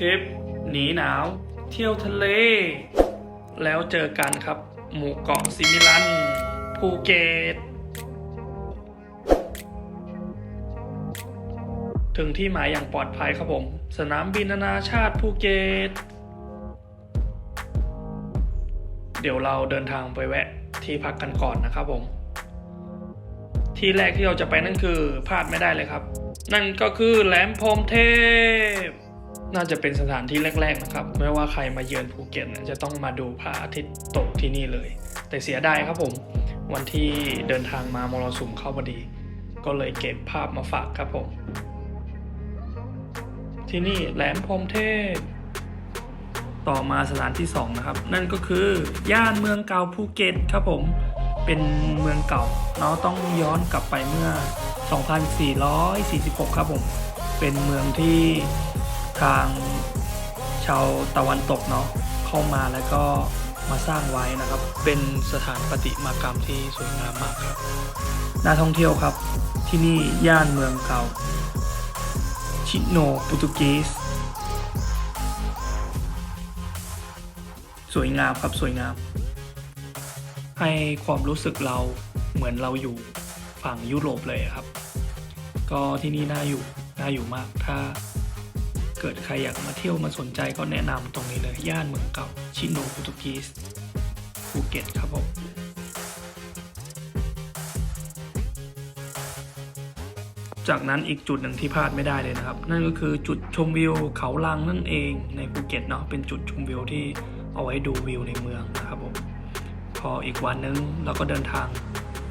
ทริปหนีหนาว เที่ยวทะเล แล้วเจอกันครับ หมู่เกาะซิมิลัน ภูเก็ต ถึงที่หมายอย่างปลอดภัยครับผม สนามบินนานาชาติภูเก็ต เดี๋ยวเราเดินทางไปแวะที่พักกันก่อนนะครับผม ที่แรกที่เราจะไปนั่นคือพลาดไม่ได้เลยครับ นั่นก็คือแหลมพรมเทพ น่าจะเป็นสถานที่แรก ๆ นะครับ ไม่ว่าใครมาเยือนภูเก็ตจะต้องมาดูพระอาทิตย์ตกที่นี่เลย แต่เสียดายครับผม วันที่เดินทางมามรสุมเข้าพอดี ก็เลยเก็บภาพมาฝากครับผม ที่นี่แหลมพรมเทพ ต่อมาสถานที่ 2 นะครับ นั่นก็คือย่านเมืองเก่าภูเก็ตครับผม เป็นเมืองเก่าเนาะต้องย้อนกลับไปเมื่อ 2446 ครับผม เป็นเมืองที่ ทางชาวตะวันตกเนาะเข้ามาแล้วก็มาสร้างไว้นะครับ เป็นสถานปฏิมากรรมที่สวยงามมากครับน่าท่องเที่ยวครับที่นี่ย่านเมืองเก่า ชิโนโปรตุเกสสวยงามครับสวยงาม ให้ความรู้สึกเราเหมือนเราอยู่ฝั่งยุโรปเลยครับ ก็ที่นี่น่าอยู่น่าอยู่มากถ้า เกิดใครอยากมาเที่ยวมาสนใจก็แนะนำตรงนี้เลยย่านเมืองเก่า ชิโนโปรตุเกสภูเก็ตครับผมจากนั้นอีกจุดหนึ่งที่พลาดไม่ได้เลยนะครับ นั่นก็คือจุดชมวิวเขาลังนั่นเองในภูเก็ตเนาะเป็นจุดชมวิวที่เอาไว้ดูวิวในเมืองนะครับผมพออีกวันนึงเราก็เดินทาง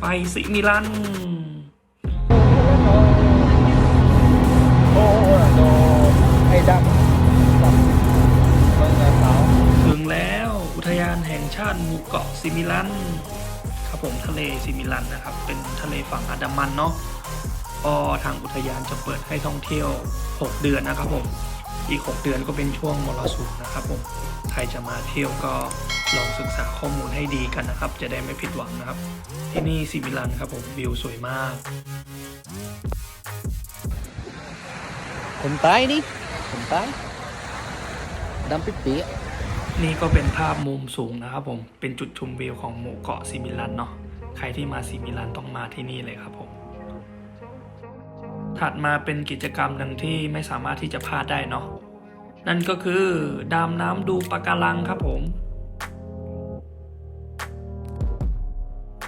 ไปสิมิลัน ดำกังถึงแล้วอุทยานแห่งชาติหมู่เกาะซิมิลันครับผมทะเลซิมิลันนะครับ เป็นทะเลฝั่งอันดามันเนาะก็ทางอุทยานจะเปิดให้ท่องเที่ยว 6 เดือนนะครับผม อีก 6 เดือนก็เป็นช่วงมรสุมนะครับผม ใครจะมาเที่ยวก็ลองศึกษาข้อมูลให้ดีกันนะครับ จะได้ไม่ผิดหวังนะครับ ที่นี่ซิมิลันครับผมวิวสวยมากคนใต้นี่ คนใต้ดำปิ๊ปีนี่ก็เป็นภาพมุมสูงนะครับผม เป็นจุดชมวิวของหมู่เกาะซิมิลันเนาะ ใครที่มาซิมิลันต้องมาที่นี่เลยครับผม ถัดมาเป็นกิจกรรมหนึ่งที่ไม่สามารถที่จะพลาดได้เนาะ นั่นก็คือดำน้ำดูปะการังครับผม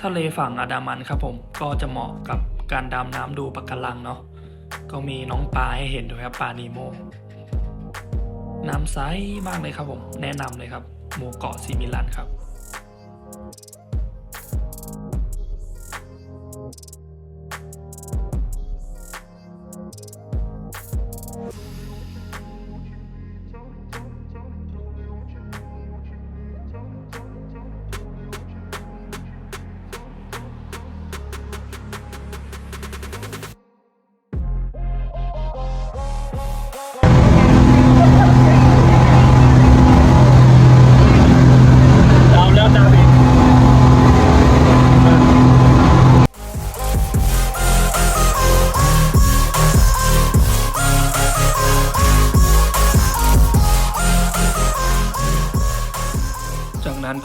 ทะเลฝั่งอันดามันครับผม ก็จะเหมาะกับการดำน้ำดูปะการังเนาะ ก็มีน้องปลาให้เห็นด้วยครับปลานีโม น้ำใสมากเลยครับผม แนะนำเลยครับหมู่เกาะซิมิลันครับ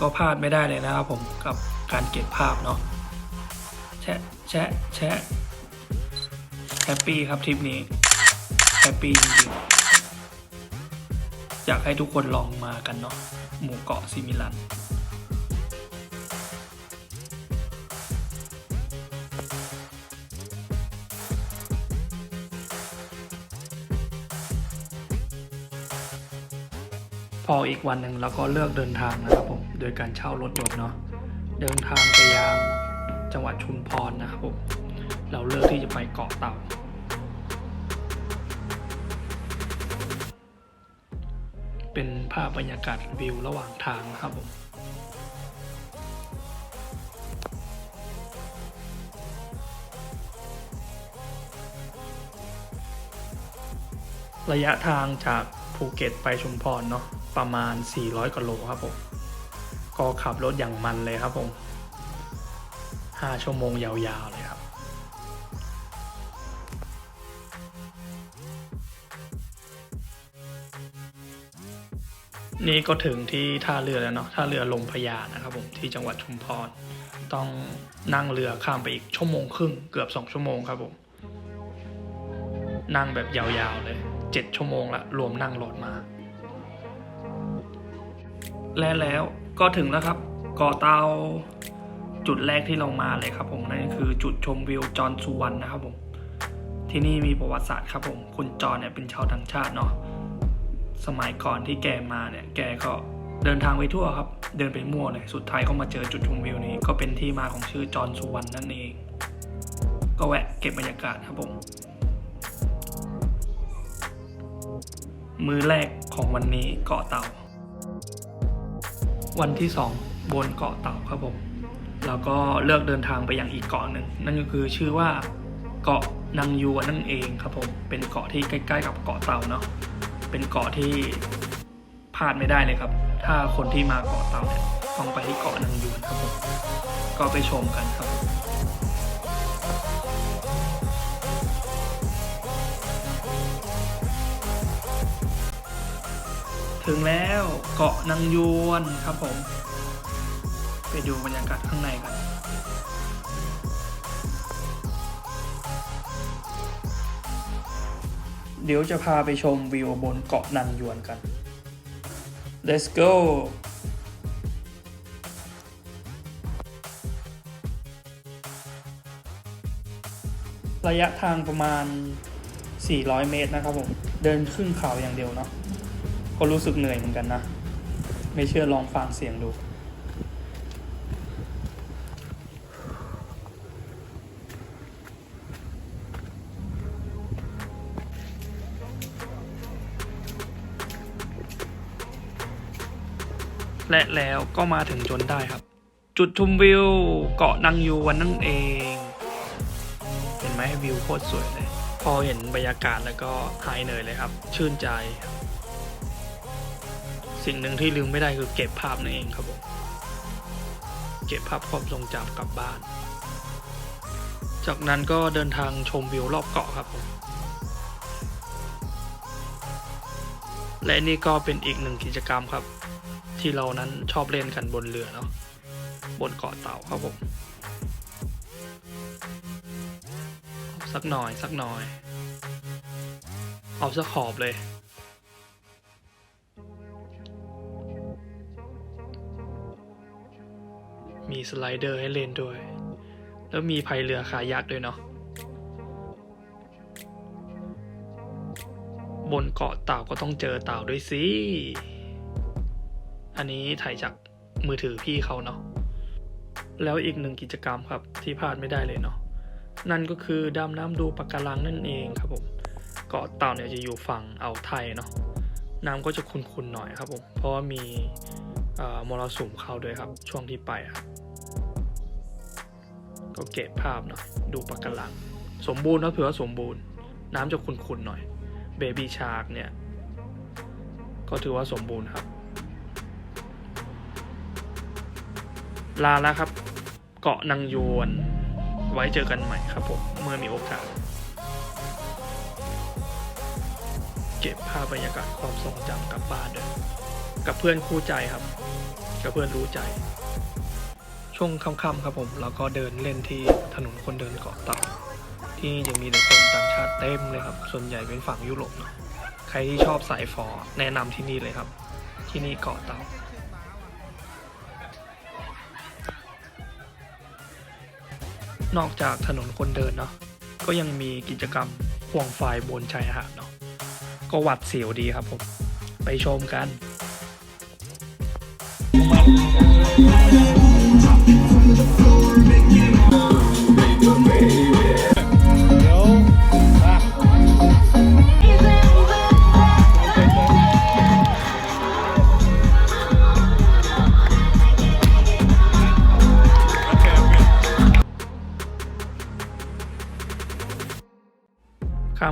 ก็พลาดไม่ได้เลยนะครับผมกับการเก็บภาพเนาะแชะแชะแชะแฮปปี้ครับทริปนี้แฮปปี้จริงๆอยากให้ทุกคนลองมากันเนาะหมู่เกาะซิมิลัน พออีกวันหนึ่งเราก็เลือกเดินทางนะครับผม โดยการเช่ารถยนต์เนาะ เดินทางไปยังจังหวัดชุมพรนะครับผม เราเลือกที่จะไปเกาะเต่า เป็นภาพบรรยากาศวิวระหว่างทางนะครับผมระยะทางจากภูเก็ตไปชุมพรเนาะ ประมาณ 400กิโลครับผม ก็ขับรถอย่างมันเลยครับผม 5 ชั่วโมงยาวๆเลยครับนี่ก็ถึงที่ท่าเรือแล้วเนาะท่าเรือลงพญานะครับผมที่จังหวัดชุมพรต้องนั่งเรือข้ามไปอีกชั่วโมงครึ่งเกือบสองชั่วโมงครับผมนั่งแบบยาวๆเลยเจ็ดชั่วโมงละรวมนั่งรถมา และแล้วก็ถึงแล้วครับเกาะเตาจุดแรกที่เรามาเลยครับ ผมนั่นคือจุดชมวิวจอห์นสุวรรณนะครับผมที่นี่มีประวัติศาสตร์ครับผมคุณจอห์นเนี่ยเป็นชาวต่างชาติเนาะสมัยก่อนที่แกมาเนี่ยแกก็เดินทางไปทั่วครับ เดินไปมั่วเลยสุดท้ายก็มาเจอจุดชมวิวนี้ ก็เป็นที่มาของชื่อจอห์นสุวรรณนั่นเอง ก็แวะเก็บบรรยากาศครับผมมือแรกของวันนี้เกาะเต่า วันที่สองบนเกาะเต่าครับผมแล้วก็เลือกเดินทางไปยังอีกเกาะหนึ่ง นั่นก็คือชื่อว่าเกาะนางยวนั่นเองครับผมเป็นเกาะที่ใกล้ ๆ กับเกาะเต่าเนาะเป็นเกาะที่พลาดไม่ได้เลยครับ ถ้าคนที่มาเกาะเต่าเนี่ยต้องไปที่เกาะนางยวนครับผมก็ไปชมกันครับ ถึงแล้วเกาะนางยวนครับผม ไปดูบรรยากาศข้างในกันเดี๋ยวจะพาไปชมวิวบนเกาะนางยวนกัน let's go ระยะทางประมาณ 400 เมตรนะครับผม เดินขึ้นเขาอย่างเดียวเนาะ ก็รู้สึกเหนื่อยเหมือนกันนะ ไม่เชื่อลองฟังเสียงดูและแล้วก็มาถึงจนได้ครับ จุดชมวิวเกาะนางยูวันนั่นเอง เห็นไหมวิวโคตรสวยเลย พอเห็นบรรยากาศแล้วก็หายเหนื่อยเลยครับ ชื่นใจ สิ่งหนึ่งที่ลืมไม่ได้คือเก็บภาพนั่นเองครับผมเก็บภาพความทรงจำกลับบ้าน จากนั้นก็เดินทางชมวิวรอบเกาะครับผมและนี่ก็เป็นอีกหนึ่งกิจกรรมครับ ที่เรานั้นชอบเล่นกันบนเรือเนาะบนเกาะเต่าครับผมสักหน่อยสักหน่อย เอาสักขอบเลย มีสไลเดอร์ให้เล่นด้วย แล้วมีพายเรือคายักด้วยเนาะ บนเกาะเต่าก็ต้องเจอเต่าด้วยสิ อันนี้ถ่ายจากมือถือพี่เขาเนาะ แล้วอีกหนึ่งกิจกรรมครับที่พลาดไม่ได้เลยเนาะ นั่นก็คือดำน้ำดูปะการังนั่นเองครับผม เกาะเต่าเนี่ยจะอยู่ฝั่งอ่าวไทยเนาะ น้ำก็จะขุ่นๆหน่อยครับผม เพราะว่ามี มรสุมเข้าด้วยครับ ช่วงที่ไปครับก็เก็บภาพหน่อย ดูปะการัง สมบูรณ์นะเผื่อว่าสมบูรณ์ น้ำจะขุ่นๆหน่อย เบบี้ชาร์กเนี่ย ก็ถือว่าสมบูรณ์ครับ ลาแล้วครับ เกาะนางยวน ไว้เจอกันใหม่ครับผม เมื่อมีโอกาส เก็บภาพบรรยากาศความทรงจำกลับบ้านด้วย กับเพื่อนคู่ใจครับ กับเพื่อนรู้ใจ ช่วงค่ำๆครับผมเราก็เดินเล่นที่ถนนคนเดินเกาะเต่าที่นี่จะมีแต่คนต่างชาติเต็มเลยครับ ส่วนใหญ่เป็นฝั่งยุโรปเนาะใครที่ชอบสายฟอร์แนะนำที่นี่เลยครับ ที่นี่เกาะเต่านอกจากถนนคนเดินเนาะก็ยังมีกิจกรรมห่วงไฟบนชายหาดเนาะก็หวัดเสียวดีครับผม ไปชมกัน ค่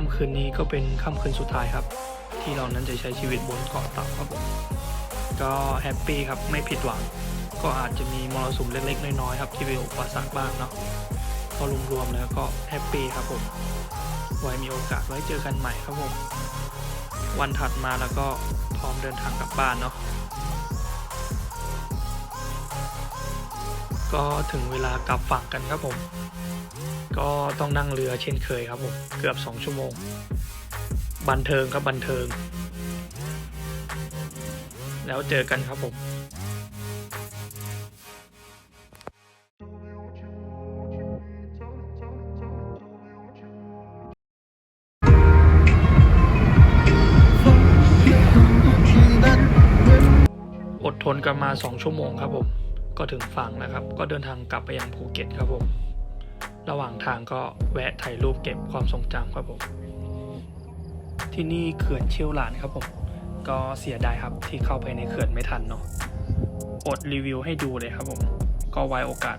ำคืนนี้ก็เป็นค่ำคืนสุดท้ายครับ ที่เรานั้นจะใช้ชีวิตบนเกาะเต่าครับผม ก็แฮปปี้ครับไม่ผิดหวัง ก็อาจจะมีมรสุมเล็กๆน้อยๆครับที่เป็นอุปสรรคบ้างเนาะพอรวมๆแล้วก็แฮปปี้ครับผมไว้มีโอกาสไว้เจอกันใหม่ครับผมวันถัดมาแล้วก็พร้อมเดินทางกลับบ้านเนาะก็ถึงเวลากลับฝั่งกันครับผม ก็ต้องนั่งเรือเช่นเคยครับผม เกือบสองชั่วโมง บันเทิงครับบันเทิง แล้วเจอกันครับผมอดทนกันมา 2 ชั่วโมงครับผม ก็ถึงฝั่งแล้วครับ ก็เดินทางกลับไปยังภูเก็ตครับผม ระหว่างทางก็แวะถ่ายรูปเก็บความทรงจำครับผม ที่นี่เขื่อนเชี่ยวหลานครับผม ก็เสียดายครับที่เข้าไปในเขื่อนไม่ทันเนาะอดรีวิวให้ดูเลยครับผมก็ไว้โอกาส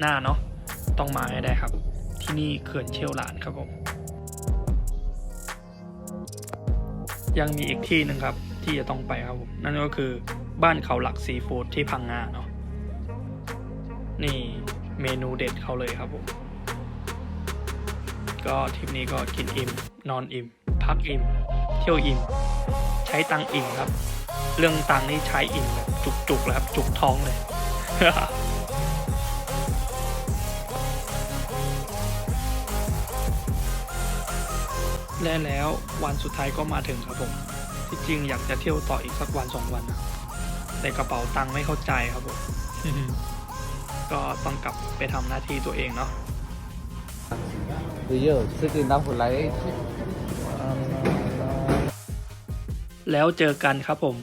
หน้าเนาะต้องมาให้ได้ครับ ที่นี่เขื่อนเชี่ยวหลานครับผมยังมีอีกที่หนึ่งครับที่จะต้องไปครับผมนั่นก็คือบ้านเขาหลักซีฟู้ดที่พังงาเนาะนี่เมนูเด็ดเขาเลยครับผมก็ทริปนี้ก็กินอิ่มนอนอิ่ม พักอิ่ม เที่ยวอิ่ม ช้ตังอิ่มครับ เรื่องตังนี่ใช้อิ่มแบบจุกๆแล้วครับ จุกท้องเลยและแล้ววันสุดท้ายก็มาถึงครับผม ที่จริงอยากจะเที่ยวต่ออีกสักวันสองวันนะแต่กระเป๋าตังค์ไม่เข้าใจครับผม ก็ต้องกลับไปทำหน้าที่ตัวเองเนาะ bây giờ sẽ tìm ra một lấy แล้วเจอกันครับผม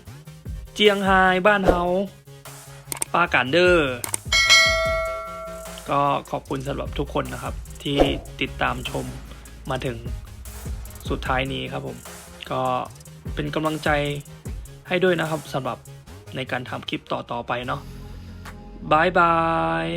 เจียงไฮ้บ้านเฮาปากันเดอร์ก็ขอบคุณสำหรับทุกคนนะครับ ที่ติดตามชมมาถึงสุดท้ายนี้ครับผม ก็เป็นกำลังใจให้ด้วยนะครับสำหรับในการทำคลิปต่อ ๆ ไปเนาะบายบาย